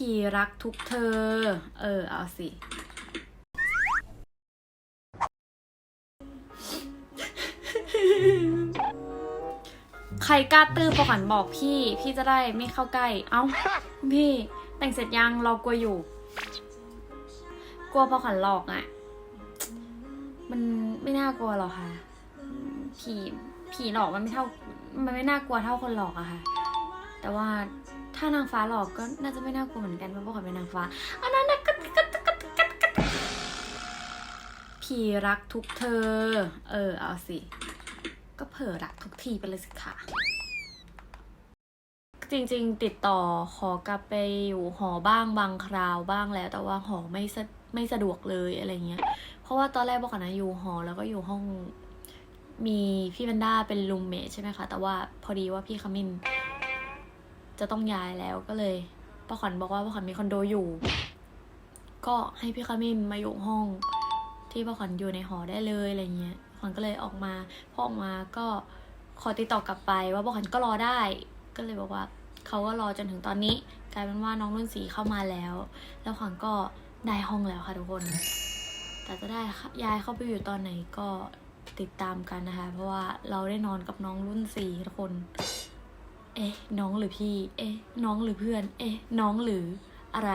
พี่รักทุกเธอ เออ เอาสิ ใครกล้าตื้อพอขวัญบอกพี่ พี่จะได้ไม่เข้าใกล้ เอ้าพี่ แต่งเสร็จยังเรากลัวอยู่ กลัวพอขวัญหลอกอะ่ะ มันไม่น่ากลัวหรอกค่ะ ผี ผีหลอกมันไม่เท่า มันไม่น่ากลัวเท่าคนหลอกอะค่ะ แต่ว่า ถ้านางฟ้าหลอกก็น่าจะไม่น่ากลัวเหมือนกันเพราะพวกเขาเป็นนางฟ้าอันนั้นนะกกกกก็ก็พี่รักทุกเธอ เออเอาสิ ก็เผลอรักทุกทีไปเลยสิค่ะ จริงๆ ติดต่อขอกลับไปอยู่หอบ้างบางคราวบ้างแล้ว แต่ว่าหอไม่สะไม่สะดวกเลยอะไรเงี้ย เพราะว่าตอนแรกบอกนะอยู่หอแล้วก็อยู่ห้องมีพี่แพนด้าเป็นรูมเมทใช่ไหมคะ แต่ว่าพอดีว่าพี่ขมิน จะต้องย้ายแล้วก็เลยป้าขวัญบอกว่าป้าขวัญมีคอนโดอยู่ ก็ให้พี่ขมินมาอยู่ห้อง ที่ป้าขวัญอยู่ในหอได้เลยอะไรเงี้ยขวัญก็เลยออกมาพอออกมาก็ขอติดต่อกลับไปว่าป้าขวัญก็รอได้ ก็เลยบอกว่าเขาก็รอจนถึงตอนนี้ กลายเป็นว่าน้องรุ่นสีเข้ามาแล้ว แล้วขวัญก็ได้ห้องแล้วค่ะทุกคน แต่จะได้ย้ายเข้าไปอยู่ตอนไหนก็ติดตามกันนะคะ เพราะว่าเราได้นอนกับน้องรุ่นสี่ทุกคน เอ๊ะ น้องหรือพี่ เอ๊ะ น้องหรือเพื่อน เอ๊ะ น้องหรืออะไร